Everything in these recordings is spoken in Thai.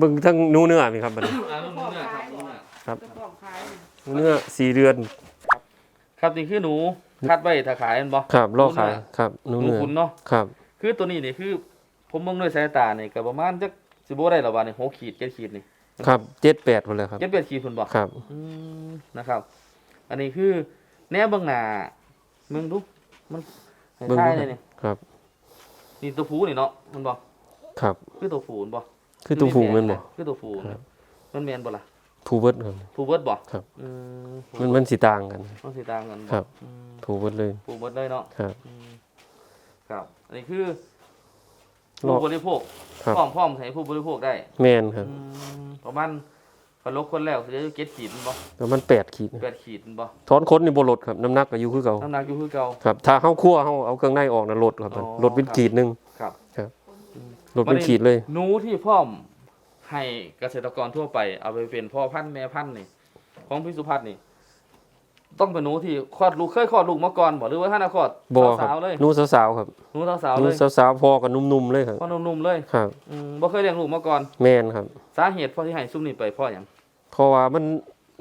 เบิ่งทั้งหนูเนื้อมีครับบัดนี้อ่านุ่มเนื้อครับนุ่มเนื้อครับเจ้าของขายหนูเนื้อสี่เดือนครับนี่คือหนูคัดไว้ถ้าขายแมันบ่ครับรอขายครับหนูหนูเนื้อคุณเนาะครับ คือตัวนี้นี่คือ ผมเบิ่งด้วยสายตานี่ก็ประมาณจักสิบ่ได้หรอบ่านี่หกขีดเจ็ดขีดนี่ครับเจ็ดแปดหมดเลยครับ เจ็ดแปดขีดพุ่นบ่ ครับอืมนะครับ อันนี้คือแนวเบิ่งหน้ามึงดูมันให้เบิ่งทายดูเลยนี่ครับ นี่ตัวผู้นี่เนาะมันบ่ครับ คือตัวผู้มันบ่ คือตัวผูกแมันบ่คือตัวผู้ครับมันแม่นบ่ล่ะผูเบิดครับผู้เบิดบ่ครับอืมมันมันสิต่างกันมันสิต่างกันครับอืมผูเบิดเลยผู้เบิดเลยเนาะครับอืมครับอันนี้คือรอผู้บริโภคครับพร้อมพร้อมให้ผู้บริโภคได้ แม่นครับอืมประมาณคนลกคนแล้วจะเก็ดขีดมันบ่แล้วมันแปดขีดแปดขีดมันบ่ถอนขนนี่บ่ลดครับน้ำหนักก็อยู่คือเก่าน้ำหนักอยู่คือเก่าครับถ้าเฮาคั่วเฮาเอาเครื่องในออกน่ะลดครับอ๋อลดเป็นขีดหนึงครับ ลดเป็นขีดเลย หนูที่พร้อมให้เกษตรกรทั่วไป เอาไปเป็นพ่อพันธุ์แม่พันธุ์นี่ ของพิสุพัฒน์นี่ ต้องเป็นหนูที่คลอดลูกเคยคลอดลูกมาก่อนบ่หรือว่าท่านน่ะคลอดบ่ครัสาวบๆเลยหนูสาวๆครับหนูสาวหๆนูเลยสาวๆพอกับนุ่มๆเลยครับ พ่อหนุ่มๆเลยครับ อืมบ่เคยเลี้ยงลูกมาก่อน แม่นครับ สาเหตุเพราะที่ให้ซุ่มนี่ไปเพราะหยังเพราะว่ามัน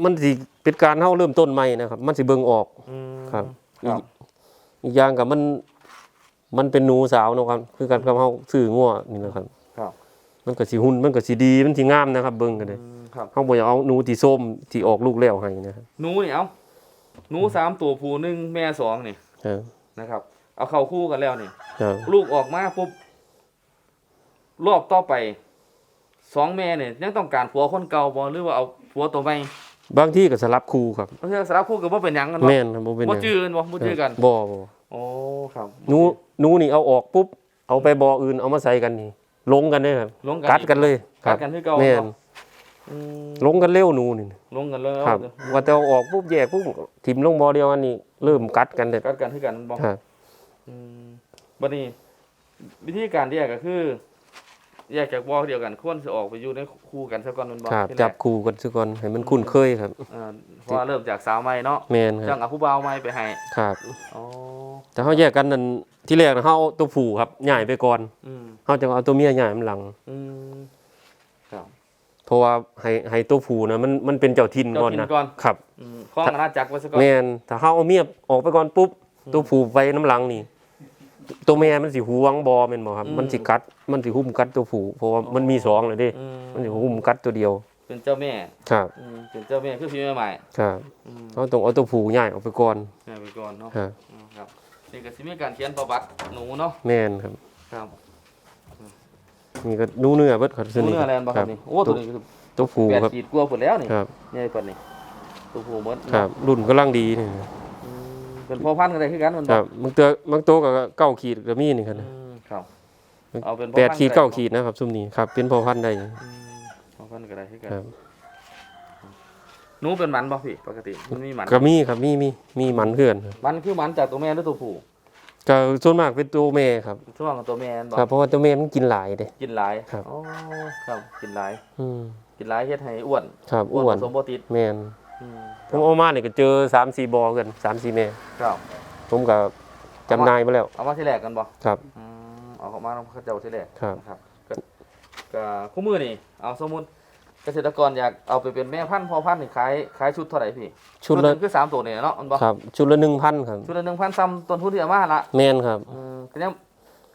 มันสิเป็นการเฮาเริ่มต้นใหม่นะครับ มันสิเบิ่งออก อืมครับคอีรักบอีกอย่างกับมัน มันเป็นหนูสาวเนาะครับ คือการกับเฮาซื้องัวนี่นะครับ ครับ มันก็สิหุ่นมันก็สิดีมันสิงามนะครับ เบิ่งกันเลยอืมครับเฮาบ่อยากเอาหนูที่ส้มที่ออกลูกแล้วให้นะครับหนูนี่เอาหนูสามตัวผู้หนึ่งแม่สองนี่ครับนะครับ เอาเข้าคู่กันแล้วนี่ครับลูกออกมาปุ๊บรอบต่อไปสองแม่เนี่ยยังต้องการผัวคนเก่าบ่หรือว่าเอาผัวตัวใหม่บางที่ก็สลับคู่ครับเพราะฉะนั้นสารบคู่กับว่าเป็นหยังกันบ่แม่นครับบ่เป็นหบ่ยังจือกันบ่บ่จือกันบ่บ่ โอ้ครับหนูหนูนี่เอาออกปุ๊บเอาไปบ่ออื่นเอามาใส่กันนี่ลงกันเด้ครับลงกันกัดกันเลยคกัรัดบกันคือเก่าแม่นเนาะอืมลงกันเร็วหนูนี่ลงกันเลยครับ ว่าแต่เอาออกปุ๊บแยกปุ๊บทิ่มลงบ่อเดียวกันนี่เริ่มกัดกันเด็ดกัดกันคือกันบ่ครับอืมบัดนี้วิธีการแยกก็คือแยกจากบ่อเดียวกันควรสิออกไปอยู่ในคู่กันซะก่อนแมันบ่ครับที่แรกจับคู่กันซะก่อนให้มันคุ้นเคยครับ อ่าเพราะว่าเริ่มจากสาวใหม่เนาะแม่นคจัรังบเอาผู้บ่าวใหม่ไปให้ครับ อ๋อ แต่เฮาแยกกันนั่นที่แรกน่ะเฮาเอาตัวผู้ครับย้ายไปก่อนอืมเฮาจะเอาตัวเมียย้ายมันหลัง อืมครับ เพราะว่าให้ให้ตัวผู้นะมันมันเป็นเจ้าถิ่นเจ้าก่อนถิ่นนะก่อน ครับอืมคล้องอาณาจักรไว้ซะก่อนแม่นถ้าเฮาเอาเมียออกไปก่อนปุ๊บตัวผู้ไปน้ำหลังนี่ ตัวแม่มันสิหวงบ่แม่นบ่ครับ มันสิกัดมันสิหุ้มกัดตัวผู้เพราะว่ามันมีสองเลยเด้อืมมันสิหุ้มกัดตัวเดียว เป็นเจ้าแม่ครับ อืมเป็นเจ้าแม่คือพี่แม่ใหม่ครับอืมเราต้องเอาตัวผู้ย้ายออกไปก่อน แม่ไปก่อนเนาะครับ อืมครับ นี่ก็สิมีการเขียนประวัติหนูเนาะแม่นครับ ครับนี่ก็หนูเนื้อเบิดครับหนูเนื้ออะไรบ่ครับนี่โอ้ตัวนี้คือตัวผู้แปดครับขีดกว่าพุ่นแล้วนี่ครับใหญ่กว่านี่ตัวผู้หมดครับ รุ่นกำลังดีนี่อืมเป็นพ่อพันธุ์กันได้คือกันมันครับบางตัวบางตัวก็เก้าขีดก็มีนี่ครับอืมครับเอาเป็นพ่อแปดพันธุ์ขีดได้เก้าขีดนะครับซุมนี้ครับ เป็นพอพันธุ์ได้อืมพ่อพันธุ์ก็ได้คือกันครับห นูเป็นหมันบ่พี่ปกติมันมีหมันก็มีครับมีมีมีหมันเพื่อนครับมันคือหมันจากตัวแม่หรือตัวผู้ก็ส่วนมากเป็นตัวแม่ครับช่วงของตัวแม่นบ่ครับเพราะว่าตัวแม่มันกินหลายเด้ กินหลายครับ อ๋อครับกินหลาย อืมกินหลายเฮ็ดให้อ้วนครับอ้อ้ววนนผสมบ่ติดแม่นอืมผมเอามาเนี่ยก็เจอสามสี่บอกันสามสี่แม่ ครับผมก็จำนายมาแล้ว เอามาที่แรกกันบ่ครับ อืมเอาเข้ามาน้องเขาเจ้าที่แรกครับ นะครับก็ก็คู่มือนี่เอาสมมุติ เกษตรกรอยากเอาไปเป็นแม่พันธุ์พ่อพันธุ์นี่ขายขายชุดเท่าไหร่พี่ชุดหละนึ่งคือสามตัวเนี่ยเนาะมันบ่ครับ ชุดละหนึ่งพันครับ ชุดละหนึ่งพันซ้ำต้นทุนที่เอามาละแม่นครับ อืมก็ยัง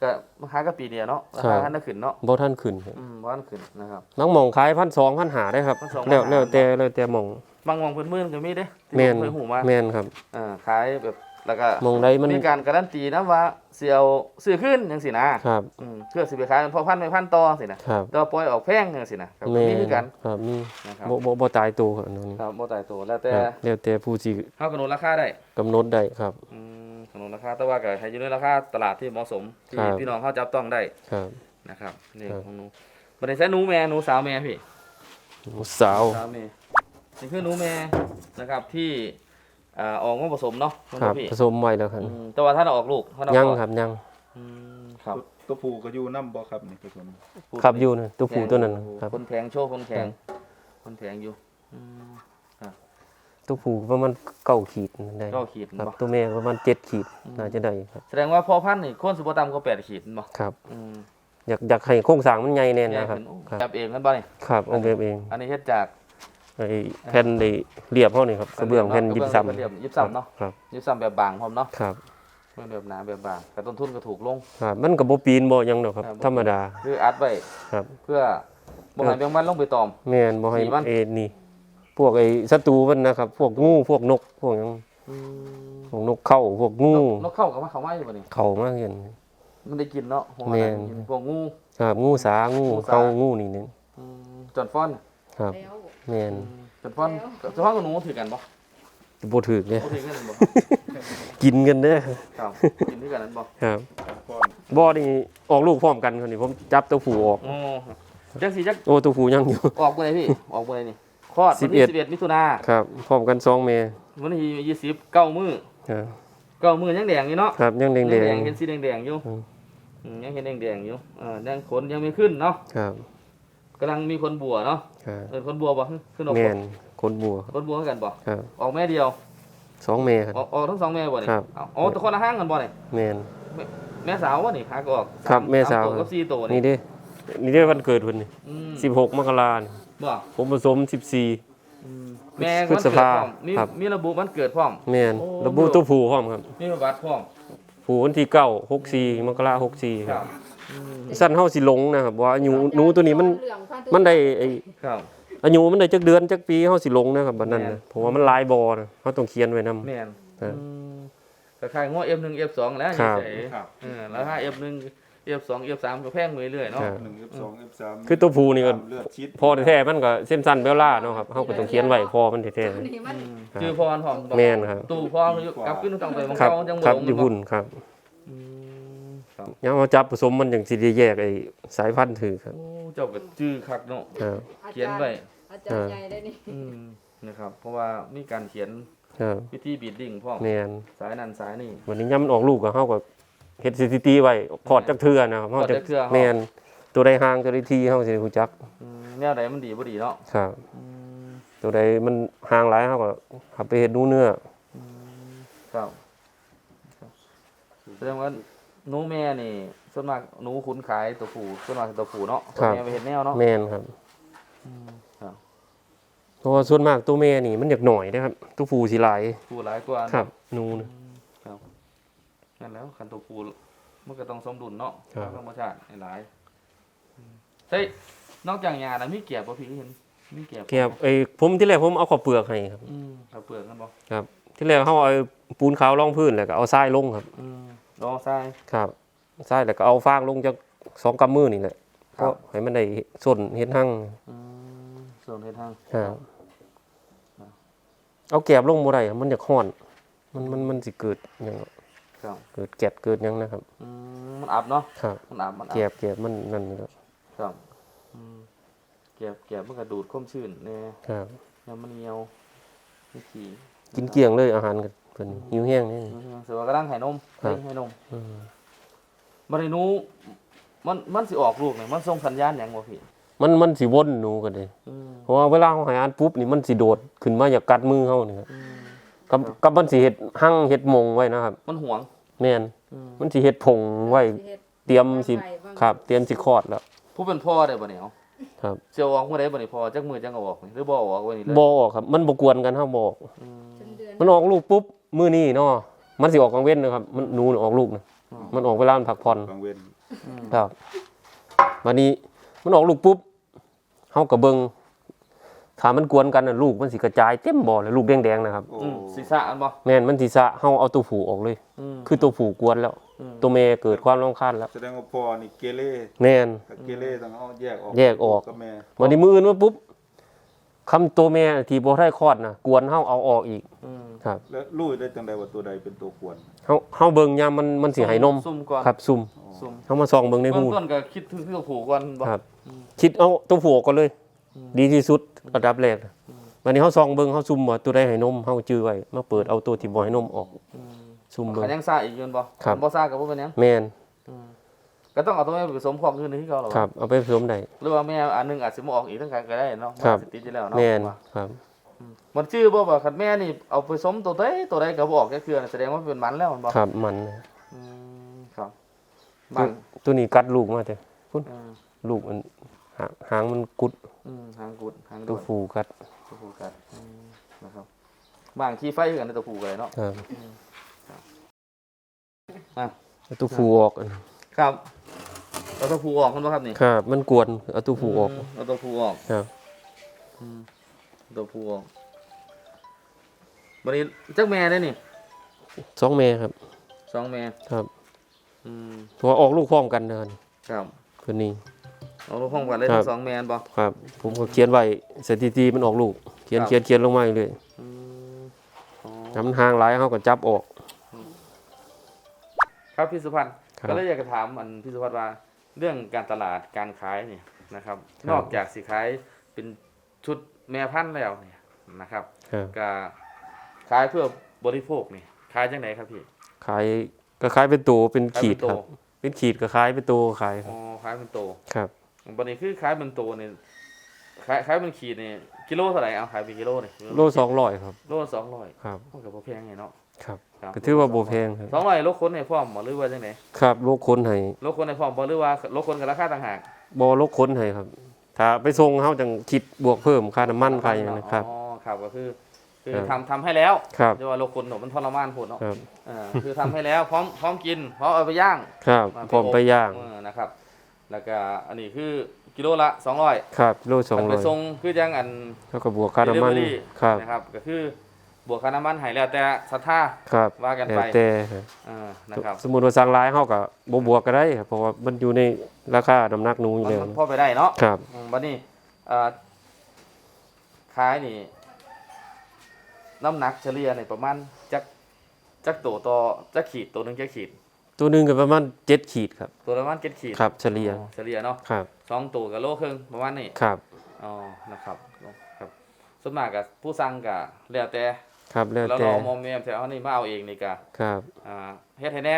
ก็มาหากะปีเดียวเนาะราครัคาบทันได้ขึ้นเนาะบ่ท่านขึ้นครับอืมว่าทันขึ้นนะครับน้องหมองขายพันสองพันหาได้ครับ1,200 แล้วแล้วแต่แล้วแต่หมองบางมองเพิ่นมื่นก็มีเด้ที่แม่นผมเคยหูมาแม่นครับ อ่าขายแบบ แล้วก็หมองใดมันมีการการันตีนะว่าเสียวซื้อขึ้นจังซี่นะครับอืมเพื่อสิไปขายเป็นพ่อพันธุ์แม่พันธุ์ต่อสินะครับต่อปล่อยออกแพงจังซี่นะครับแม่มีคือกันครับมีนะครับบ่บ่บ่ตายตัวครับอันนี้ครับบ่ตายตัวแล้วแต่ครับแล้วแต่ผู้ที่เฮากำหนดราคาได้กำหนดได้ครับ อืมกำหนดราคาแต่ว่าก็ให้อยู่ในราคาตลาดที่เหมาะสมที่ครับ พี่น้องเขาจับต้องได้ครับ นะครับนี่ครับ ของหนูบัดนี้ใช้หนูแม่หนูสาวแม่พี่ สาว สาวแม่นี่คือหนูแม่นะครับที่ อ่าออกมาผสมเนาะมันครับพี่ผสมไว้แล้วครับอืมแต่ว่าถ้าเราออกลูกถ้าเรายังออกครับยังอืมครับตัวผู้ก็อยู่น้ำบ่ครับนี่ผสมครับอยู่นะตัวผู้ตัวนั้นครับ คนแพงโชว์คนแพงคนแพงอยู่อืม ตัวผู้ประมาณเก้าขีดได้เก้าขีดครับบ่ ตัวแม่ประมาณเจ็ดขีดน่าจะได้ครับ แสดงว่าพอพันธุ์นี่โคนสุปต่ำก็แปดขีดบ่ครับ อืมอยากอยากให้โครงสร้างมันใหญ่แน่นแยกนะครับเป็นโอ้ครับจับเองกันบ่นี่ครับออกแบบเอง อันนี้เฮ็ดจาก ไอ้แผ่นได้เรียบเฮานี่ครับกระเบื้องแผ่นยิบซ้ำกระเบื้องยิบซ้ำเนาะครับยิบซ้ำแบบบางพร้อมเนาะครับไม่แบบหนาแบบบางแต่ต้นทุนก็ถูกลงครับมันก็บ่ปีนบ่หยังดอกครับครับ ธรรมดาคืออัดไว้ครับ เพื่อบ่ให้แมงวันลงไปตอมแม่นบ่ให้หนีมันเอ็นนี่ พวกไอ้ศัตรูมันนะครับ พวกงูพวกนกพวกหยังพวกนกเข้าพวกงูนกเข้ากับมาเข้ามาอยู่บ่นี่เข้ามาเห็นมันได้กินเนาะหัวแม่นกินพวกงูครับงูสางูงูสาเข้างูนี่นึงอืมจนฟ้อนครับ แล้วแม่นจนฟ้อนจนฟ้อนกับหนูถือกันบ่บ่ถูกเด้บ่ถือกันบ่กินกันเด้อครับกินด้วยกันนั้นบ่ครับก้อนบ่นี่ออกลูกพร้อมกันคนนี้ผมจับตัวผู้ออกโอ้จังสิจักโอ้ตัวผู้ยังอยู่ออกบ่ได้พี่ออกบ่ได้นี่คลอดวันสิที่บเอ็ด11มิถุนาครับพร้อมกันสองเมวันที่20เก้ามื้อครับเก้ามื้อยังแดงอยู่เนาะครับยังแดงยังแดงเห็นสีแดงๆอยู่อืมอืมยังเห็นแดงๆอยู่เออยังขนยังไม่ขึ้นเนาะๆครับ กำลังมีคนบัวเนาะครับเออคนบัวบ่ขึ้นออกแม่บ่นคนบัวครับคนบัวคือกันบ่ครับออกแม่เดียวสองเมครับ ออกออกทั้งสองแม่บ่นี่ครับ เอาอ๋อแตัวคนละห้างกันบ่นี่แม่น แม่สาวบ่นี่หาก็ออกครับสแม่สาว ตัวกับสี่ตัวนี่นี่เด้นี่เด้วันเกิดเพิ่นนี่อืม16มกราคมบ่ผมผสม 14 อืมแม่พฤวันษเกิดพภาร้อมมีครับ มีระบุวันเกิดพร้อม แม่นโอ้ ระบุตัวผู้พร้อมครับมีประวัติพร้อม ผู้วันที่9 64มกราคม64คครัรับบ สั้นเฮาสิหลงนะครับว่าอายุหนูตัวนี้มันเหลืองพัธุ์มันได้ไอ้ครับ อายุมันได้จักเดือนจักปีเฮาสิหลงนะครับบัดนั้นแม่นะนเพราะว่ามันหลายบ่นะเฮาต้องเขียนไว้นํ แม่นครับอืมคล้ายๆง้อ F1 F2 แล้วครับนี่เฉยครับ เออแล้วถ้า F1 F2 F3 ก็แพงไปเรื่อยๆเนาะครับหนึ่ง F สอง F สามคือตัวผู้นี่ก็ เลือดชิดพอแท้ๆมันก็เส้นสั้นเบลล่าเนาะครับเฮาก็ต้องเขียนไว้พอมันแท้ตัวนี้มัน ครับ ชื่อพรพร้อมบอกๆแม่นครับ ตู้พรอยู่กลับขึ้นต้องไปมังครับเก่าจังครับลงอยู่มันหุ่นครับอืม ครับยังเอาจับผสมมันอย่างสิได้แยกไอ้สายพันธุ์ถือครับ โอ้เจ้าก็จื้อคักเนาะครับอาเขียนจารย์ไว้อาจารย์ใหญ่ได้นี่อืมนะครับ เพราะว่ามีการเขียนครับวิธีบีดดิ้งพร้อมแม่นสายนั้นสายนี่ วันนี้ย่ํมันออกลูกก็เฮาก็เฮ็ดสถิติไว้พอดจักเทื่อนะครับเฮาพอดจะจักเทื่อ แม่นตัวใดห่างตัวใดทีเฮาสิได้รู้จักอืมแนวใดมันดีบ่ดีเนาะครับ อืมตัวใดมันห่างหลายเฮาก็ขับไปเฮ็ดหนูเนื้อ ครับครับแสดงว่า หนูแม่นี่ส่วนมากหนูขุนขายตัวผู้ส่วนมากตัวผู้เนาะตัวแม่ไปเห็นแนวเนาะแม่นครับครับเพราะว่าส่วนมากตัวแม่นี่มันอยากหน่อยนะครับตัวผู้สิหลายผู้หลายกว่าครับหนูนะครับนั่นแล้วคันตัวผู้มันก็ต้องสมดุลเนาะครับ ธรรมชาติหลายอืมเฮ้ยนอกจากยานะมีเกียบบ่พี่เห็นมีเกียบเก็บไอ้ผมที่แรกผมเอาข้าวเปลือกให้ครับอืมเอาเปลือกกันบ่ที่แรกเขาเอาปูนขาวรองพื้นแล้วก็เอาทรายลงครับ อื มรอทราย ครับทรายแล้วก็เอาฟางลงจากสองกำมือนี่แหละครับก็ให้มันได้ส่วนเห็ดหั่งอืมส่วนเฮ็ดทาง ครับเอาแกบลงบ่ได้ครับมันจะค้อน มันมันมันสิเกิดหยังครับเกิดแกดเกิดหยังนะครับ อืมมันอับเนาะครับมันอับมันอัแกบแกบมันนั่นนี่ครับครับอืมเกียบเกียบมันก็ดูดความชื้นแน่ครับยามมันเหนียวนี่ขี้กินเกลี้ยงเลยอาหารกั นเพิ่นหิวแห้งนี่อืมเสือว่ากำลังให้นมครับให้นมอืมบ่ได้หนูมันมันสิออกลูกนี่มันส่งสัญญาณหยังบ่พี่มันมันสิวนหนูกันเลยอืมเพราะว่าเวลาเขาใหอาหารปุ๊บนี่มันสิโดดขึ้นมาอยากกัดมือเฮานี่ครับอืมกับกับมันสิเฮ็ดหั่งเฮ็ดหมงไว้นะครับ มันหวงแม่นอืมมันสิเฮ็ดผงไว้ฮ็ดเตรียมสิไว้างครับ เตรียมสิคลอดแล้ว ผู้เป็นพ่อได้บ่เนี่ยเอาครับ เสียวออกเมื่อใดบ่นี่พ่อจักมือจังเอาออกนี่หรือบ่เอาออกไว้นี่เลยบ่ออกครับ มันบ่กวนกันเฮาบ่ออกอืมเป็นเดือนมันออกลูกปุ๊บ มื้อนี้เนาะมันสิออกกลางเว้นนะครับ มันหนูน่ะออกลูกนะมันออกเวลามันพักผ่อน กลางเว้นครับวันนี้มันออกลูกปุ๊บเฮาก็เบิ่งถ้ามันกวนกันน่ะลูกมันสิกระจายเต็มบ่อเลยลูกแดงๆนะครับ โอ้อืมศีรษะอันบ่แม่นมันสิสะเฮาเอาตัวผู้ออกเลย อืม คือตัวผู้กวนแล้ว อืม ตัวแม่เกิดความรำคาญแล้ว แสดงว่าพ่อนี่เกเรแม่นถ้าเกเรต้องเอาแยกออกแยกออก กับแม่วันนี้มืออื่นมาปุ๊บ คำตัวแม่ที่บ่ได้คลอดนะกวนเฮาเอาออกอีก อืมครับ แล้วรู้ได้จังใดว่าตัวใดเป็นตัวควรเฮาเฮาเบิ่งยามมันมันสิให้นมซุ่มก่อนครับซุ่มซุ่มเฮามาส่องเบิ่งในเบื้อหู งต้นก็คิดถึงที่ตัวผูกก่อนบ่ ครับคิดเอาตัวผู้ออกก่อนเลยดีที่สุดอันดับแรกนะวันนี้เฮาส่องเบิ่งเฮาซุ่มว่าตัวใดให้นมเฮาจื้อไว้มาเปิดเอาตัวที่บ่ให้นมออกอืมซุ่มเบิ่งขันยังซ่าอีกอยืนบ่ครับ บ่ซ่ากับบ่เป็นหยัง แม่นอืม ก็ต้องเอาตัวแม่ไปผสมของอื่นที่เขาหรอครับเอาไปผสมได้หรือว่าแม่อันหนึงอาจสิบ่ออกอีกทั้งกันก็ได้เนาะครับมันสิติดอยู่แล้วเนาะแม่นว่าครับมันชื่อบ่ว่าคันแม่นี่เอาไปผสมตัวใดตัวใดก็บ่ออกแค่คือแสดงว่าเป็นมันแล้วมันบ่ครับมันอืมครับตัวบางตัวนี้กัดลูกมาแต่อ่าลูกมันหาหางมันกุดอืมหางกุดหางตัวดผูกัดตัวผูกัดอืมนะครับบางที่ไฟคือกันในตัวผูกันเลยเนาะครับอะเอาตัวผูออกอันครับ เอาตัวผูออกกันป่ะครับนี่ครับ มันกวนเอาตัวผูออกมเอาตัวผูออกครับอืมเอาตัวผูออกวันนี้จักแม่ได้นี่สองแม่ครับสองแม่ครับอืมเพราะว่าออกลูกพร้อมกันเดินครับคนนี้ เอาลูกห้องกันเลยครัทั้บงสองแม่นบ่ ครับ ผมก็เขียนไว้สถิติมันออกลูกเขียนครับ เขียนเขียนลงมาเลยอืมอ๋อถ้ามันห่างหลายเขาก็จับออก ครับพี่สุพันธ์ครับ ก็เลยอยากจะถามอันพี่สุพันธ์ว่า เรื่องการตลาดการขายเนี่ยนะครับ ครับ นอกจากสิขายเป็นชุดแม่พันธุ์แล้วเนี่ยนะครับครับก็ขายเพื่อบริโภคนี่ขายจังไหนครับพี่ขายก็ขายเป็นตัวเป็นขายขีเป็ดนโตครับ เป็นขีดก็ขายเป็นตัวขายคอ๋รัอบขายเป็นโตครับ บันนี้คือขายเป็นโตเนี่ยขายขายเป็นขีดเนี่ยกิโลเท่าไหร่เอาขายเป็นกิโลเนี่ยโลสองร้อยครับโลสองร้อยครับมันก็บ่แพงไงเนาะครับครับ ก็ถือว่าโบแพงครับสองร้อยโลคนในพร้อมบ่หรือว่าจังไหนครับโลกค้นให้โลคนในพร้อมบ่หรือว่าโลคนกับราคาต่างหากบอโลกค้นให้ครับ ถ้าไปส่งเขาจังคิดบวกเพิ่มค่าน้ำมันค่าอย่างนี้นะครับอ๋อครับก็คือ คือครับทำทำให้แล้วครับเรียกว่าโลคนหนูมันทรมานโหดเนาะครับเออคือทำให้แล้วพร้อมพร้อมกินพร้อมเอาไปย่างครับมาผมไปย่างเออนะครับ แล้วก็อันนี้คือกิโลละ200ครับโลสองมันร้ไปอยส่งคือจังอันแล้วก็บวกค่าน้ำมัน delivery ครับนะครับก็คือ บวกค่าน้ำมันให้แล้วแต่ศรัทธาครับว่ากันแล้วไปแต่ครับเออนะครับสมมุติว่าสั่งหลายเขาก็บ่บวกก็ได้ครับเพราะว่ามันอยู่ในราคาน้ำหนักหนูอยู่มันแล้วมันพอไปได้เนาะครับอืมบัดนี้เอ่อขายนี่ น้ำหนักเฉลี่ยนี่ประมาณจักจักตัวต่อจักขีดตัวหนึงจักขีด ตัวหนึงก็ประมาณ7ขีดครับ ตัวละประมาณเจ็ดขีดครับเฉลี่ยอ๋อเฉลี่ยเนาะครับสองตัวกับโลครึ่งประมาณนี้ ครับ อ๋อ นะครับครับ ส่วนมากกับผู้สั่งกับแล้วแต่ ครับแล้วแล้วแต่เรามอมแมมแต่เอานี่มาเอาเองนี่กะครับอ่าเฮ็ดให้แน่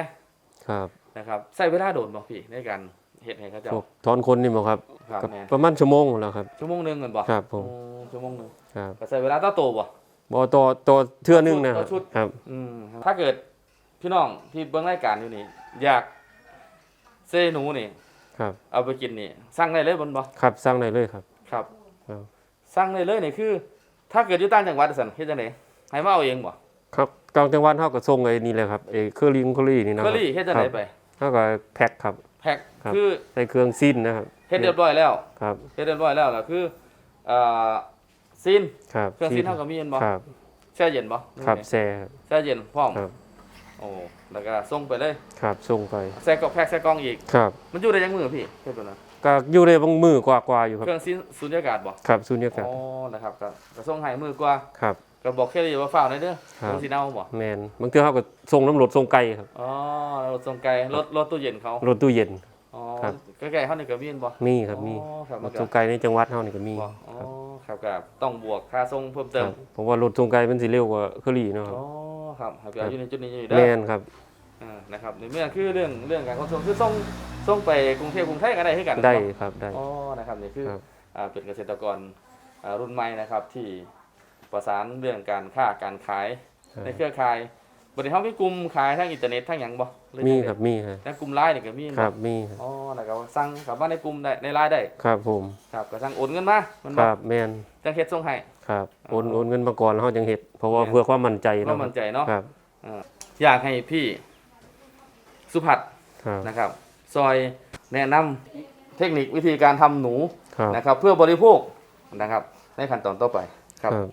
ครับนะครับใช้เวลาโดนบ่พี่ในการเฮ็ดให้เขาเจ้าพวกถอนคนนี่บ่ครับครับก็แม่นประมาณชั่วโมงแล้วครับ ชั่วโมงหนึงเงินบ่ครับผม อืมชั่วโมงหนึงครับก็ใช้เวลาต่อโตบ่ บ่ต่อต่อเทื่อหนึงนะต่อชุด ครับ อืมถ้าเกิดพี่น้องที่เบิ่งรายการอยู่นี่ อยากเซหนูนี่ ครับเอาไปกินนี่สั่งได้เลยบนบ่ครับสร้างได้เลยครับ ครับครับ สั่งได้เลยนี่คือ ถ้าเกิดอยู่ต่างจังหวัดสั่นเฮ็ดจังได ให้มาเอาเองบ่ครับกลางจังหวัดเฮาก็ส่งไอ้นี่แหละครับไอ้เครื่องลิงเคอรี่นี่นะคก็รับรีเฮ็ดจังไดครับไปเฮาก็แพ็คครับ แพ็คครับ คือใส่เครื่องสิ้นนะครับเฮ็ดเรียบร้อยแล้วครับเฮ็ดเรียบร้อยแล้วล่ะคือเอ่อซีนครับเครื่องซีนเฮาก็มีเห็นบ่ครับแช่เย็นบ่ครับแซ่ครับ แช่เย็นพร้อมครับ โอ้แล้วก็ส่งไปเลยครับส่งไปแช่กล่องแพ็คแช่กล่องอีก ครับมันอยู่ได้ยังมือพี่เฮ็ดตัวนั้นก็อยู่ในบางมือกว่าๆอยู่ครับเครื่องซีนสุญญากาศบ่ครับสุญญากาศอ๋อนะครับก็ก็ส่งให้มือกว่า ครับ ก็บอกแค่นี้ว่าฝ้าวหน่อยเด้อครับลงสีเน่าบ่แมนบางเทื่อเฮาก็ส่งน้ำรถส่งไก่ครับอ๋อรถส่งไกลรถรถตู้เย็นเขารถตู้เย็น อ๋อครับ ใกล้ๆเขานี่ก็มีเห็นบ่มีครับมีอ๋อครับรมันถก็ส่งไก่ในจังหวัดเฮานี่ก็มีบ่อ๋อครับครับก็ต้องบวกค่าส่งเพิ่มคเติรัมบผมว่ารถส่งไก่มันสิเร็วกว่าเคอรี่เนาะครับอ๋อครับให้ไปเอาอยู่ในจุดนี้อยู่แมเด้อ นครับ อ่านะครับในเมื่อคือเรื่องเรื่องการขนส่งคือส่งส่งไปกรุงเทพกรุงไทยก็ได้คือกันได้เนาะครับได้ อ๋อนะครับนี่คือครับ อ่าเป็นเกษตรกรอ่ารุ่นใหม่นะครับที่ ประสานเรื่องการค้าการขายในเครือข่ายบริษัทมีกลุ่มขายทางอินเทอร์เน็ตทางหยังบ่หอมีจังใดครับมีครับในกลุ่มไลน์นี่ก็มีครับมีครับอ๋อแล้วก็สั่งกลับมาในกลุ่มได้ในไลน์ได้ ครับผมครับก็สั่งโอนเงินมามันคบ่รับแมนจังเฮ็ดส่งให้ ครับโอนอ๋อโอนเงินมาก่อนแล้วเฮาจังเฮ็ดเพราะว่าแม่น เพื่อความมั่นใจเราเนาะมั่นใจเนาะครับอยากให้พี่สุภัทรครับนะครับ ซอยแนะนำเทคนิควิธีการทำหนูครับนะครับ เพื่อบริโภคนะครับ ในขั้นตอนต่อไป คครัรับบ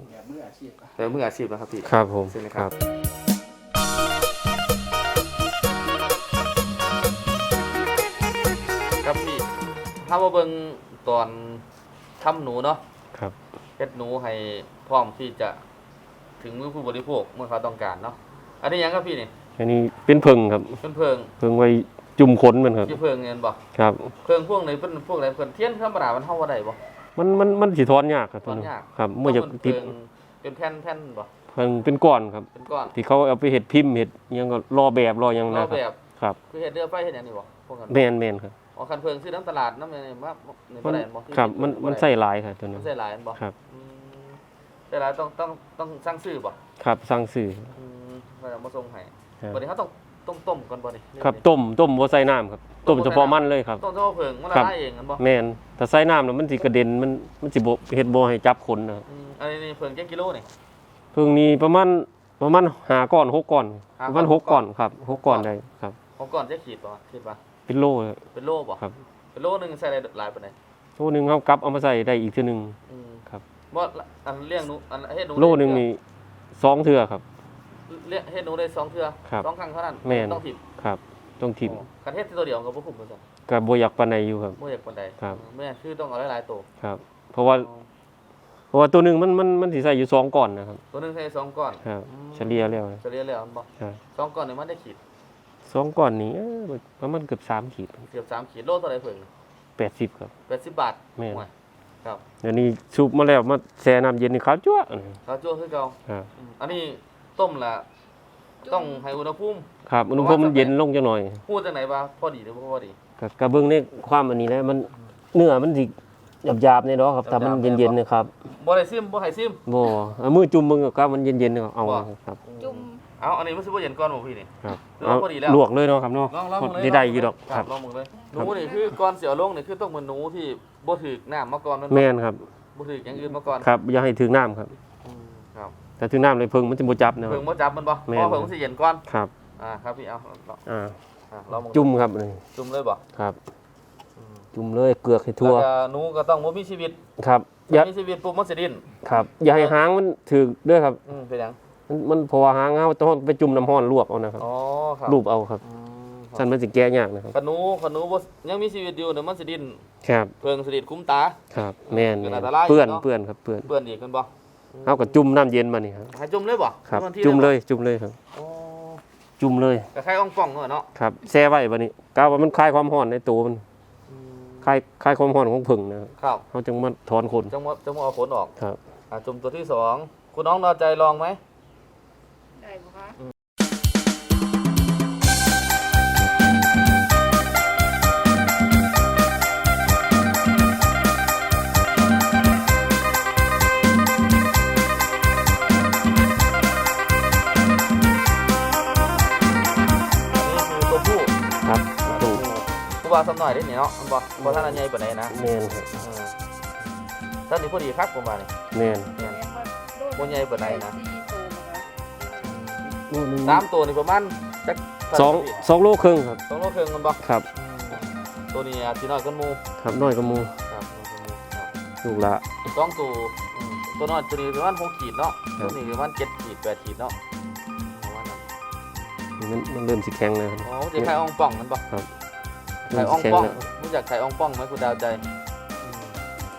แต่มืออาชีพนะครับพี่ครับผมใช่ไหมคครัรับบครับพี่ถ้ามาเบิ่งตอนทำหนูเนาะครับเฮ็ดหนูให้พร้อมที่จะถึงมือผู้บริโภคเมื่อเขาต้องการเนาะอันนี้หยังครับพี่นี่อันนี้เป็นเพิงครับเป็นเพิงเพิงไว้จุ่มขนมันครับอยู่เพิงเงินบ่ครับเพิงพวกไหนเป็นพวกไหนเพิ่นเทียนธรรมดามันเฮาบ่ได้บ่ มันมันมันสิถอนยากครับถอนยากครับเมื่อจะเพราะนติดเพิงเป็นแผ่นแผ่นบ่เพิ่นเป็นก้อนครับเป็นก้อนที่เขาเอาไปเฮ็ดพิมพ์เฮ็ดอิหยังก็รอแบบรอหยังรนะอคแบรับบครับคือเฮ็ดเรือไฟเฮ็ดหยังนี่บ่พวกนั้นแม่นแม่นครับอ๋อคันเพิงซื้อน้ำตลาดน้ำนี่มานี่บ่ได้บ่ครับมันมันใส่หลายครับตัวมันั้นนใส่หลายอันบ่ครับอืมใส่หลายต้องต้องต้องสั่งซื้อบ่ครับสั่งซื้ออืมว่าจะมาส่งให้ครับบัดนี้เขาต้อง ต้องต้มก่อนบ่นี่ครับต้มต้มบ่ใส่น้ำครับต้มเฉพาะมันเลยครับต้มเฉพาะเผิงมันละครับลายเองกันบ่แม่นถ้าใส่น้ำแล้วมันสิกระเด็นมันมันสิบ่เฮ็ดบ่ให้จับคนนะครับอืมอันนี้นี่เผิงแค่กิโลนี่เพิ่งนี้ประมาณประมาณห้าก้อนหกก้อนห้าประก้อนมาณหกก้อนครับหกก้อนได้ครับผมก่อนจะขีดป่ะขีดป่ะเป็นโลเลยเป็นโลบ่ครับเป็นโลหนึงใส่ได้หลายปานใดโลหนึงเฮากลับเอามาใส่ได้อีกเทื่อหนึงอืมครับบ่อันเลี้ยงหนูอันเฮ็ดหนูโลหนึงนี่สองเทื่อครับ เลี้ยงเฮ็ดหนูได้สองเทื่อครับสองครั้งเท่านั้นแม่น ต้องถิบครับ ต้องทิมคันเฮ็ดตัวเดียวก็บ่คุ้มเหมือนกันก็บ่อยากปานใดอยู่ครับ บ่อยากปานใดครับ แม่นคือต้องเอาหลายๆตัวครับ เพราะว่าเพราะว่าตัวหนึงมันมันมันสิใส่อยู่สองก้อนนะครับ ตัวหนึงใส่สองก้อนครับ อืมเฉลี่ยแล้วเฉลี่ยแล้วมันบ่ครับสองก้อนนี่มันได้ขีดสองก้อนนี้เอ้อประมาณเกือบสามขีดเกือบสามขีดโลเท่าไหร่เพิ่งแปดสิบครับ 80บาทแม่นโอ้ยครับเดี๋ยวนี้ซุปมาแล้วมาแช่น้ำเย็นนี่ขาวจั๊วะข้าวจั่วคือเก่าครับ อืมอันนี้ ต้มละต้องให้อุณหภูมิครับอุณหภูมิมันเย็นลงจังหน่อยพูดจังไหนว่าพอดีหรือบ่พอดีก็กระเบื้องในความอันนี้นะมันเนื้อมันสิหยาบๆในเนาะครับถ้ามันหยาบๆเย็นๆนะครับบ่ได้ซิมบ่ให้ซิมบ่เอามือจุ่มมึงก็มันเย็นๆเนี่ยเอาว่าครับจุ่มเอาอันนี้มันสิบ่เย็นก่อนบ่พี่นี่ครับลวกพอดีแล้วลวกเลยเนาะครับเนาะลองลองมึงเลยได้ได้อยู่ดอกครับลองมึงเลยหนูนี่คือก่อนเสียวลงนี่คือต้องเป็นหนูที่บ่ถึกน้ำมาก่อนมันแม่นครับบ่ถึกอย่างอื่นมาก่อนครับอย่าให้ถึงน้ำครับอืมครับ แต่ถึงน้ำเลยเพิ่งมันจะบ่จับนะครัเพิ่บงบ่จับมันบ่แม่เพนราะเพิ่งสิเย็นก่อนครับอ่าครับพี่เอาลองอ่าอ่าลองมึงจุ่มครับนี่จุ่มเลยบ่ครับจุ่มเลยเกลือกให้ทั่วแล้วก็หนูก็ต้องบ่มีชีวิตครับอย่ามีชีวิตปุ๊บมันสิดิ้นครับ อย่าให้หางมันถึกด้วยครับ อืมเป็นหยังมันมันเพราะว่าหางเฮาต้องไปจุ่มน้ำร้อนลวกเอานะครับอ๋อครับรูปเอาครับอืมคสั่รับนมันสิแก้ยากนะครับ ขนูขนูบ่ยังมีชีวิตอยู่เดี๋ยวมันสิดิ้นครับ เพิ่งสิดิ้นคุ้มตา ครับแม่นเป็นแม่อันนตรายเปื้อนเนาะเปื้อนครับเปื้อน เปื้อนอีกกันบ่ เฮาก็จุ่มน้ำเย็นมานี่ครับให้จุ่มเลยบ่ครับวันที่จุ่มไบ่เลยจุ่มเลยครับ โอ้จุ่มเลยก็คล้ายอ่องป่องเนาะเนาะครับแช่ไว้บัดนี้กาว่ามันคลายความร้อนในตัวมันคลายคลายความร้อนของผึ่งนะครับครับเฮาจึงมาถอนขนจังหวะจังหวะเอาผลออกครับอะจุ่มตัวที่สองคุณน้องนอใจลองไหม ผู้บ่าวสำหน่อยได้นี่เนาะมันบอกบ่ท่านอันใหญ่ปานใดนะแม่นครับเออท่านนี่พอดีคักผมว่านี่แม่นแสดงว่าโดนบ่ใหญ่ปานใดนะสี่ตัวนะคะนู่นนี่สามตัวนี่ประมาณจักสองสองโลครึ่งครับ สองโลครึ่งมันบ่ครับตัวนี้อาจสิน้อยกว่าหมู่ครับน้อยกว่าหมูครับน้อยกว่าหมู่ครับ ลูกละ สองตัวอืมตัวน้อยตัวนี้ประมาณ6ขีดเนาะครัตัวบนี้ประมาณ7ขีด8ขีดเนาะประมาณนั้นมันมันเริ่มสิแข็งแล้วครับ อ๋อมันจะไข่อ่องป่องมันบ่ครับ ไข่เริ่มอ่สิองแข็งป่องแล้วรู้จักไข่อ่องป่องไหมคุณดาวใจอืม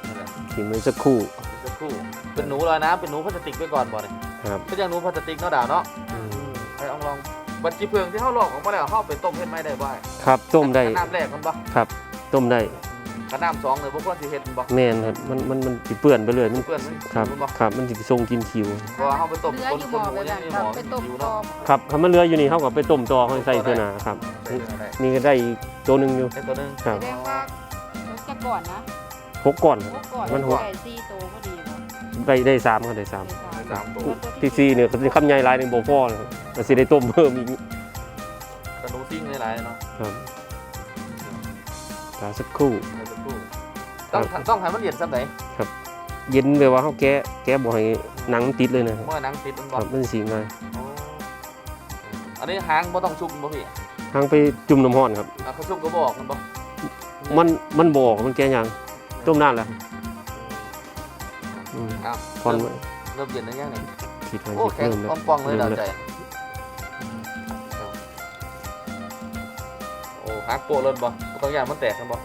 นั่นแหละทีมือสักครู่สักครู่เป็นหนูลอยน้ำเป็นหนูพลาสติกไว้ก่อนบ่เนี่ยครับก็ยังหนูพลาสติกเนาะดาวเนาะอืมไข่อ่องลองบัดจีเพืองที่เฮาลอกออกมาแล้วเฮาไปต้มเฮ็ดไหมได้บ่ครับต้มได้น้ำแรกมันบ่ครับต้มได้ ขน้ำสองเลยบ่ควรสิเฮ็ดมันบ่แม่นครับมันมันมันสิเปื้อนไปเลยมันเพื่อนมันครับมันบ่ครับ มันสิไปทรงกินคิว เพราะว่าเฮาไปต้มเนื้อคนอยู่ Dạ, หมอคนหมูไปยันั่งนมีหคมรับอไปต้มอยู่ต่อเนาะครับถ้ามันเหลืออยู่นี่เท่ากับไปต้มต่อให้ใส่เสื้อหนาครับใส่ได้นี่ก็ได้อีกตัวหนึงอยู่ ได้ตัวหนึงครับแสดงว่าจะก่อนนะหกก่อนพวกก่อนมันหกใส่สี่ตัวก็ดีครับได้ได้สามครับได้สามได้สามตัวที่สี่เนี่ยก็สิคำใหญ่หลายหนึงบ่พอเลยครับแต่สิได้ต้มเพิ่มอีกกระหนูซิ่งหลายๆเนาะครับรอสักครู่ได้สักครู่ต้องต้องให้มันเย็นซำใดเย็นแบบว่าเฮาแกะแกะบ่ให้หนังติดเลยนะครับเมื่อหนังติดมันคบ่รับมันสิง่ายอ๋ออันนี้หางบ่ต้องชุบบ่พี่ทางไปจุ่มน้ำร้อนครับ อะเขาชุบก็บอกมันบ่มันมันบ่ออกมันแกะยางต้มนานแล้วอืมอ้าวพอนไว้เริ่มเย็นแล้วยังนี่คิดว่าโอ้สิแข็งเริ่มแล้วป่องๆเลยเริ่ดามวแล้ว ใจโอ้ฮักโปะเลยบ่บ่ต้องอย่างมันแตกกันบ่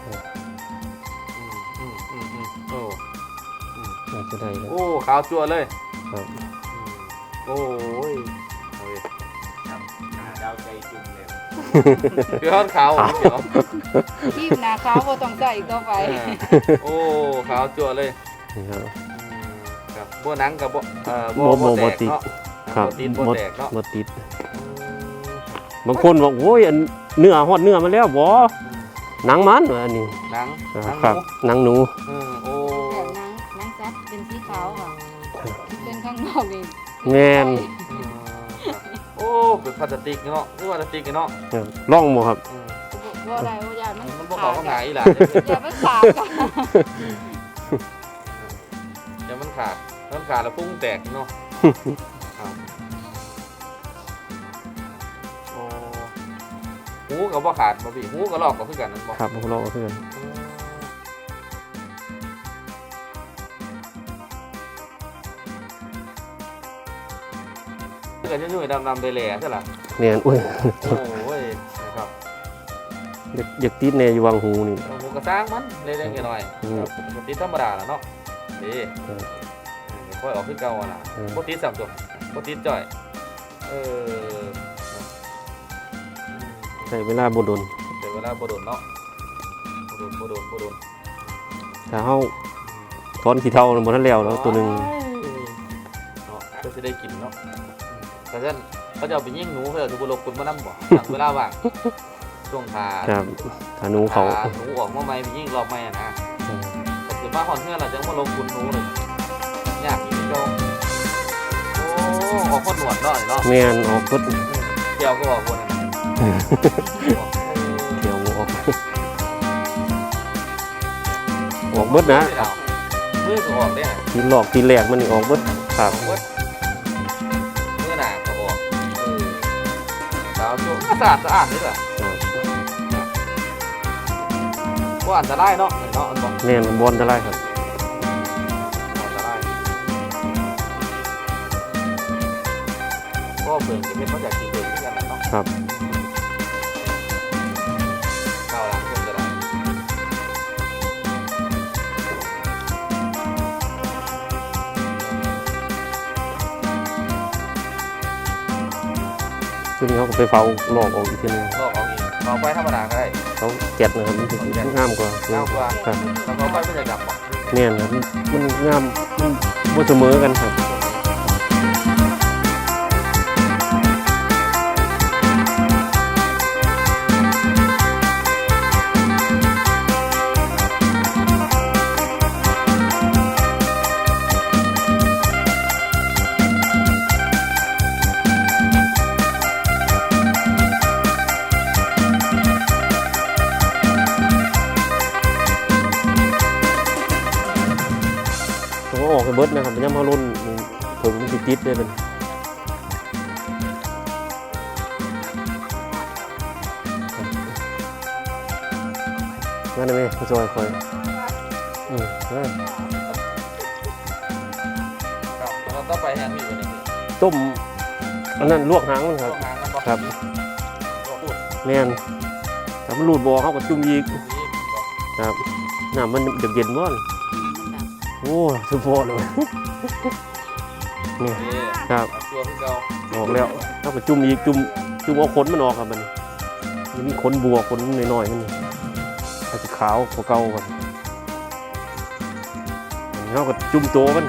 จะได้แล้วโอ้ขาวจั่วเลย ครับอืมโอ้ยโอ้ยดาวใจจุ่มเลยคือเขาขาวอะเขียวทีมนาขาวบ่ต้องใส่อีกต่อไปอ่าโอ้ขาวจั่วเลยนี่ครับอืมครับบ่หนังกับบ่เอ่อบ่บ่แตบ่กติดเนาะครับบ่ติดบ่บ่แตกเนาะบ่ติด บางคนบอกโอ้ยอันเนื้อฮอดเนื้อมาแล้วบ่หนังมันว่าอันนี้หนังหนังหครับมูหนังหนูอืมโอ้ ค่ะเป็นข้างนอกนี่แม่นอืมครับโอ้อ้เป็นพลาสติกเนาะนี่ว่าพลาสติกเนาะครับล่องบ่ครับอืมบ่ได้บ่ยานมันมันบ่เข้าข้างหาอีหล่ะอย่ามันขาดกันเดี๋ยวมันขาดมันขาดแล้วพุ่งแตกเนาะครับอ๋อหูก็บ่ขาดบ่พี่หูก็ลอกก็คือกันนั่นบ่ครับลองเอาเพื่อน กันยุ่ยๆดำๆไปแหล่ใช่ล่ะแม่นอุ้ยโอ้ยนะครับอยากอยากติดแน่อยู่วังหูนี่ เอาหูกระซ้างมันเล็กๆน้อยอืๆมครับปกติธรรมดาล่ะเนาะดีครับเดี๋ยวค่อยออกคือเก่าอะล่ะอืมบ่ติดซ้ํจบบ่ติดจ่อยเออใช้เวลาบ่โดนเดี๋ยวเวลาบ่โดนเนาะบ่โดนบ่โดนบ่โดน ถ้าเฮาถอนขี้เท่าบ่ทันแล้วแล้วตัวหนึงเนาะก็สิได้กินเนาะ แต่ฉะนั้นเขาจะเอาไปยิงหนูเพื่อจะบ่รบกวนมานำบ่หลังเวลาว่างช่วงขาครับถ้าหนูเขาขาหนูออกมาใหม่ไปยิงรอบใหม่อะนะแต่คือมาคอนเทนต์เราจะมาลงทุนรู้เลยยากอีกเจ้าโอ้ออกคนหนวดเนาะเนาะแม่นออกกดเกี่ยวก็ออกคนนั้นเดี๋ยวออกออกเบิดนะมือก็ออกได้ทีหลอกทีแรกมันนี่ออกเบิดครับ สะอาดสะอาดนี่แหละว่าอันตรายเนาะเนาะอันบอกแม่นบอลได้ครับอันตรายก็เบิ่งจะเป็นมาจากที่เบิ่งที่กันนะเนาะครับ ช่วงนี้เขาก็ไปเฝ้าลอกออกอีกทีหนึงลอกเอาอีกเอาไปธรรมดาก็ได้เขาแก็ดนะครับมันสิงามกว่าเอากว่าครับแล้วเขาไปไม่ได้ดับบอกแม่นครับมันงามมันบ่เสมอกันครับ ติดเลยมันงั้นได้ไหมผู้ช่วยคอยอืมอ่าครับเราต้องไปแฮนด์มีวันนี้ต้มอันนั้นลวกหางมันครับต้องหางกันบอกครับพูดแม่นถ้ามันรูดบ่อเขาก็จุ่มอีกนี้บอกครับน้ำมันจะเย็นบ่อนมันดับโอ้สุดโพอเลย นี่นี่ครับเอาตัวขึ้นเก่าออกแล้วเขาก็จุ่มอีกจุ่มจุ่มเอาขนมันออกครับมันมันมีขนบัวขนน้อยๆมันนี่เขาจะขาวกว่าเก่ากันเขาก็จุ่มโตวมัน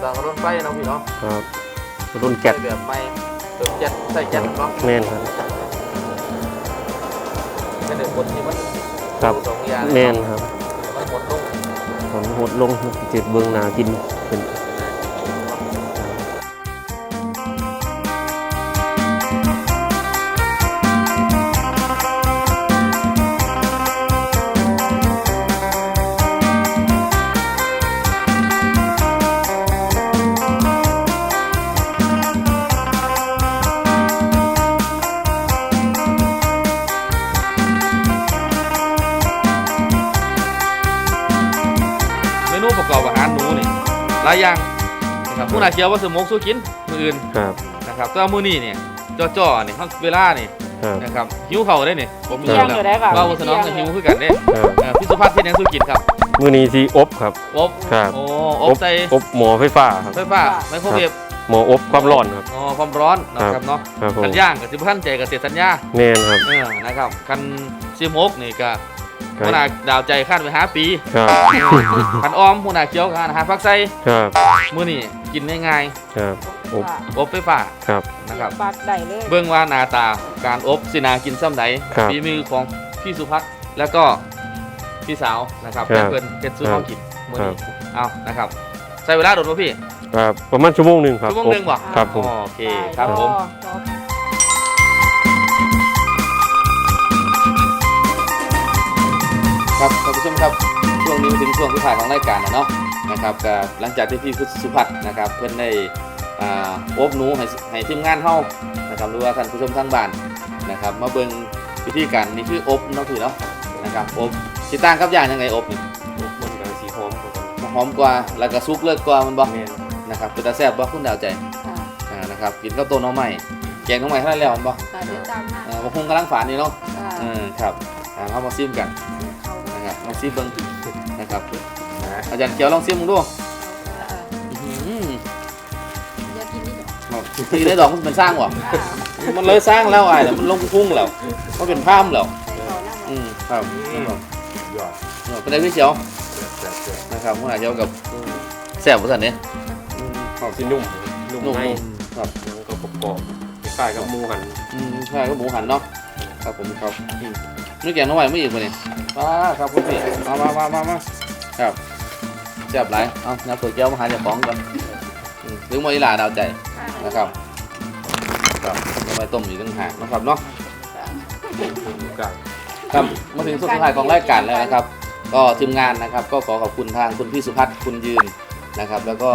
เดี๋ยวพี่ขั้นตอนก็ต้นไฟเนาะพี่เนาะครับโดนแก๊สใส่แบบไม่เติมแก๊สใส่แก๊สเนาะแม่นครับแค่เดี๋ยวคนที่มันครับสองอย่างแม่นครับมันหมดลงผมหดลงเจ็บเบืองหนากินเป็น นะครับผู้นาเชียวว่าสมกสู้กินมืออื่นครับนะครับแต่ว่ามือนี้เนี่ยจ่อๆนี่เฮาเวลานี่ครับนะครับหิวเข่าได้นี่ผมมีเที่ยงอยู่ได้ค่ะว่าวัฒน้องหิวคือกันเด้ครับเอ่อพี่สุภัทรที่ยังสู้กินครับมือนี้สีอบครับอบครับโอ้อบใส่อบหมอไฟฟ้าครับไฟฟ้าไมโครเวฟหมออบความร้อนครับอ๋อความร้อนนะครับเนาะครับผมกันย่างกับสิบพันใจกับเสียสัญญาแม่นครับเออนะครับกันซิมกนี่ก็ครับหัวหน้าดาวใจคาดไปห้าปีครับพันออมหัวหน้าเขียวคาดหาฟักไส้ครับมือนี้ กินง่ายครับอบๆอบไฟฟ้าครับนะครับปากได้เลยเบื้องว่าหนาตาการอบสินากินซ้ำไหนครับฝีมือของพี่สุพัฒน์แล้วก็พี่สาวนะครับครับ เพื่อนเฮ็ดซื้อครับข้าวกินมื้อครันี้บเอานะครับใช้เวลาโดดป่ะพี่ครับประมาณชั่วโมงหนึ่งครับชั่วโมงหนึงบ่ครับผมอ๋อโอเคครับผมรอรอครับท่านผู้ชมครับช่วงนี้มาถึงช่วงที่ถ่ายของรายการแล้วเนาะ นะครับก็หลังจากที่พี่สุพัฒน์นะครับ เพื่อนได้อ่าอบหนูให้ให้ทีมงานเฮานะครับหรือว่าท่านผู้ชมทางบ้านนะครับ มาเบิ่งวิธีการนี่คืออบเนาะพี่เนาะนะครับอบสิต่างกับอย่างยังไงอบนี่มันกับสีหอมกว่ากันหอมกว่าแล้วก็ซุกเลิศกว่ามันบ่แม่นนะครับเป็นตาแซ่บบ่คุณดาวใจค่ะอ่านะครับกินข้าวต้มหน้องใหม่แกงหน้องใหม่เท่านั้นแล้วมันบ่ตาเดียวตามมาเอ่าบ่คงกำลังฝานนี่เนาะค่ะเออครับอ่าเอามาซิมกันเขานะครับมาซิมเบิ่งนะครับนะ อาจารย์เกียวลองซิมมึงดูเอออื้อหืออย่ากินนี่เดี๋ยวแบบตีได้ดอกมันเป็นสร้างวะค่ะมันเลยสร้างแล้วไอ้เนี่ยมันลงพุ่งแล้วมันเป็นภาพแล้วใส่เขานั่งอืมครับยอดเออเป็นไงพี่เขียวแซ่บแซ่บนะครับหัวหน้าเขียวกับแซ่บภาษาเนี่ยหอมสีนุ่มนุ่มนุ่มในๆครับยังก็กรอบๆคล้ายๆกับหมูหันอืมใช่ก็หมูหันเนาะครับผมครับอืมนี่แกงน้องใหม่ไม่อีกมาเนี่ยมาครับคุณพี่มามามามามาครับ แซ่บหลายเอาน้ำเปิดแก้วมาหาเจ้าของก่อนอืมถึงมาอีหลาดาวใจนะครับครับน้ำใหม่ต้มอยู่ตั้งหากนะครับเนาะครับมาถึงสุดท้ายของรายการแล้วนะครับ ก็ทีมงานนะครับ ก็ขอขอบคุณทางคุณพี่สุพัฒน์คุณยืนนะครับ แล้วก็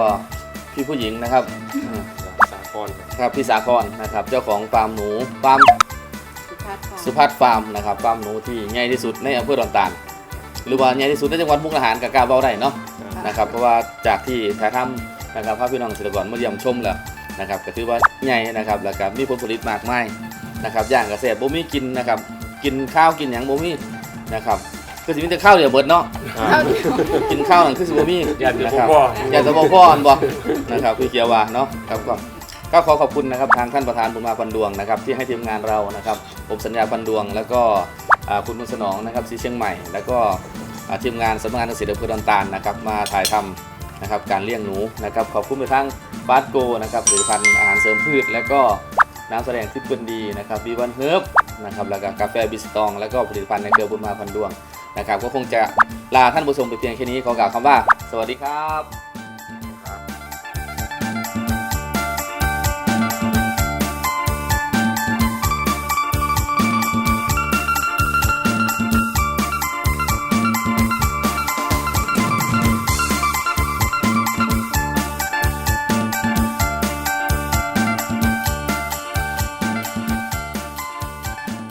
พี่ผู้หญิงนะครับสากรครับพี่สาครนะครับ เจ้าของฟาร์มหนูฟาร์มสุภาพค่ะสุพัฒน์ฟาร์มนะครับฟาร์มหนูที่ใหญ่ที่สุดในอำเภอดอนตาลหรือว่าใหญ่ที่สุดในจังหวัดมุกดาหารกับกาเบาได้เนาะ นะครับเพราะว่าจากที่ถ่ายทำนะครับพาพี่น้องเกษตรกรมาเยี่ยมชมแล้วนะครับก็ถือว่าใหญ่นะครับแล้วก็มีผลผลิตมากมายนะครับอย่างเกษตรบ่มีกินนะครับกินข้าวกินหยังบ่มีนะครับคือสิมีแต่ข้าวเดียวเบิดเนาะเข้าเดียวกินข้าวนั่นคือสิบ่มียันจะนะพครับพ่ออยากจะบอกพ่ออันบ่นะครับพี่เกียวว่าเนาะครับก็ก็ขอขอบคุณนะครับทางท่านประธานบุญมาพันดวงนะครับที่ให้ทีมงานเรานะครับผมสัญญาพันดวง แล้วก็อ่าคุณบุญสนองนะครับสีเชียงใหม่ แล้วก็อ่า ทีมงานสำนักงานเกษตรอำเภอดอนตาลนะครับมาถ่ายทำนะครับการเลี้ยงหนูนะครับขอบคุณไปทั้งฟาสโกนะครับผลิตภัณฑ์อาหารเสริมพืช และก็น้ำแสดงที่เป็นดีนะครับบีวันเฮิร์บนะครับแล้วก็กาแฟบิสตอง แล้วก็ผลิตภัณฑ์ในเครือบุญมาพันดวงนะครับก็คงจะลาท่านผู้ชมไปเพียงแค่นี้ขอกล่าวคำว่า สวัสดีครับ